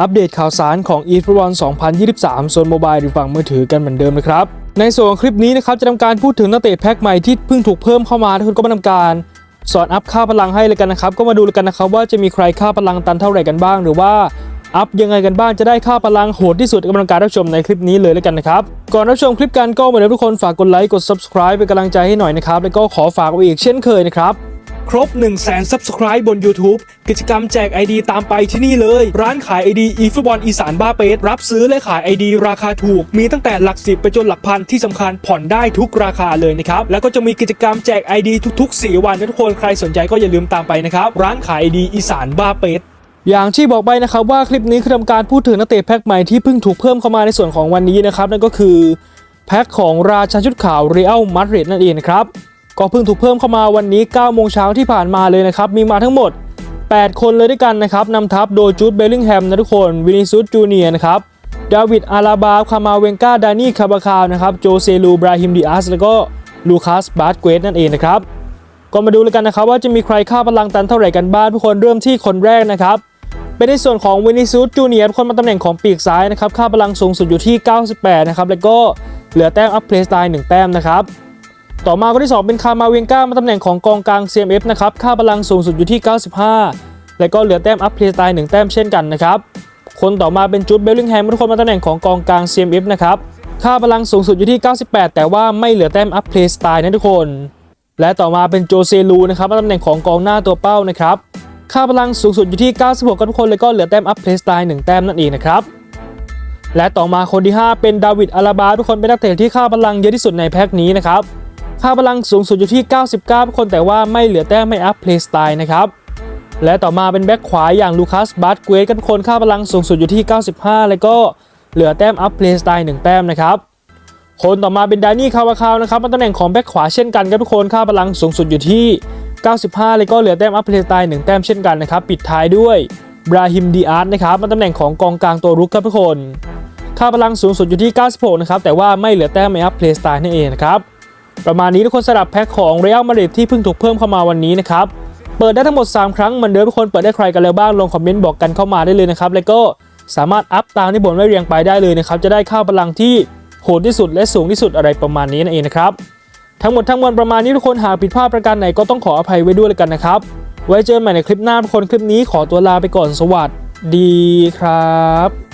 อัปเดตข่าวสารของ e f o o t b a l 2023ส่วนโมบายหรือฝั่งมือถือกันเหมือนเดิมนะครับ ในส่วนของคลิปนี้นะครับจะทำการพูดถึงนักเตะแพ็คใหม่ที่เพิ่งถูกเพิ่มเข้ามาทุกคนก็มาทำการสอนอัพค่าพลังให้เลยกันนะครับ ก็มาดูกันนะครับว่าจะมีใครค่าพลังตันเท่าไหร่กันบ้าง หรือว่าอัพยังไงกันบ้างจะได้ค่าพลังโหดที่สุดกำลังการรับชมในคลิปนี้เลยแล้วกันนะครับ ก่อนรับชมคลิปกันก็เหมือนเดิมทุกคนฝากกดไลค์กด subscribe เป็นกำลังใจให้หน่อยนะครับ แล้วก็ขอฝากไว้อีกเช่นเคยนะครับ ครบ 1 0 0 0 0 0 Subscribe บน YouTube กิจกรรมแจก ID ตามไปที่นี่เลย ร้านขาย ID อีฟุตบอลอีสานบ้าเปสรับซื้อและขาย ID ราคาถูก มีตั้งแต่หลักสิบไปจนหลักพันที่สำคัญผ่อนได้ทุกราคาเลยนะครับ แล้วก็จะมีกิจกรรมแจก ID ทุกๆ 4 วันนะทุกคนใครสนใจก็อย่าลืมตามไปนะครับ ร้านขาย ID อีสานบ้าเปสอย่างที่บอกไปนะครับว่าคลิปนี้คือทำการพูดถึงนักเตะแพ็คใหม่ที่เพิ่งถูกเพิ่มเข้ามาในส่วนของวันนี้นะครับนั่นก็คือแพ็คของราชาชุดขาวเรอัลมาดริดนั่นเองครับ ก็เพิ่งถูกเพิ่มเข้ามาวันนี้9โมงเช้าที่ผ่านมาเลยนะครับ มีมาทั้งหมด 8 คนเลยด้วยกันนะครับนำทัพโดยจูดเบลลิงแฮมนะทุกคนวินิซุสจูเนียนะครับดาวิดอาราบาคามาเวงกาดานี่คาบาคาวนะครับโจเซลูบราฮิมดิอัสแล้วก็ลูคัสบาสเกวสนั่นเองนะครับก็มาดูเลยกันนะครับว่าจะมีใครค่าพลังตันเท่าไหร่กันบ้างทุกคนเริ่มที่คนแรกนะครับเป็นในส่วนของวินิซูสจูเนียร์คนมาตำแหน่งของปีกซ้ายนะครับค่าพลังสูงสุดอยู่ที่ 98 นะครับแล้วก็เหลือแต้มอัพเพลสไตล์1แต้มนะครับ ต่อมาคนที่ 2 เป็นคามาเวงก้ามาตำแหน่งของกองกลาง CMF นะครับค่าพลังสูงสุดอยู่ที่ 95 แล้วก็เหลือแต้มอัพเพลย์สไตล์1แต้มเช่นกันนะครับคนต่อมาเป็นจูดเบลลิงแฮมทุกคนมาตำแหน่งของกองกลาง CMF นะครับค่าพลังสูงสุดอยู่ที่ 98 แต่ว่าไม่เหลือแต้มอัพเพลย์สไตล์นะทุกคน และต่อมาเป็นโจเซลูนะครับมาตำแหน่งของกองหน้าตัวเป้านะครับค่าพลังสูงสุดอยู่ที่ 96 กันทุกคนเลยก็เหลือแต้มอัพเพลย์สไตล์1แต้มนั่นเองนะครับและต่อมาคนที่ 5 เป็นดาวิดอาราบาทุกคนเป็นนักเตะที่ค่าพลังเยอะที่สุดในแพ็คนี้นะครับ ค่าพลังสูงสุดอยู่ที่ 99ทุกคนแต่ว่าไม่เหลือแต้มไม่อัพเพลย์สไตล์นะครับ และต่อมาเป็นแบ็คขวาอย่างลูคัสบาสเกวสกันคนค่าพลังสูงสุดอยู่ที่ 95 แล้วก็เหลือแต้มอัพเพลย์สไตล์1แต้มนะครับ คนต่อมาเป็นดานี่คาวาคาวนะครับมาตำแหน่งของแบ็คขวาเช่นกันครับทุกคนค่าพลังสูงสุดอยู่ที่ 95เลยก็เหลือแต้มอัพเพลย์สไตล์1แต้มเช่นกันนะครับปิดท้ายด้วยบราฮิมดีอาร์ตนะครับมาตำแหน่งของกองกลางตัวรุกครับทุกคน ค่าพลังสูงสุดอยู่ที่ 96 นะครับแต่ว่าไม่เหลือแต้มไม่อัพเพลย์สไตล์นั่นเองนะครับ ประมาณนี้ทุกคนสำหรับแพ็คของเรอัลมาดริดที่เพิ่งถูกเพิ่มเข้ามาวันนี้นะครับ เปิดได้ทั้งหมด 3 ครั้งเหมือนเดิมทุกคนเปิดได้ใครกันแล้วบ้างลงคอมเมนต์บอกกันเข้ามาได้เลยนะครับ แล้วก็สามารถอัพตามที่บนไว้เรียงไปได้เลยนะครับ จะได้ค่าวพลังที่โหดที่สุดและสูงที่สุดอะไรประมาณนี้นั่นเองนะครับ ทั้งหมดทั้งมวลประมาณนี้ทุกคนหากผิดพลาดประการไหนก็ต้องขออภัยไว้ด้วยแล้วกันนะครับ ไว้เจอกันใหม่ในคลิปหน้าทุกคนคลิปนี้ขอตัวลาไปก่อนสวัสดีครับ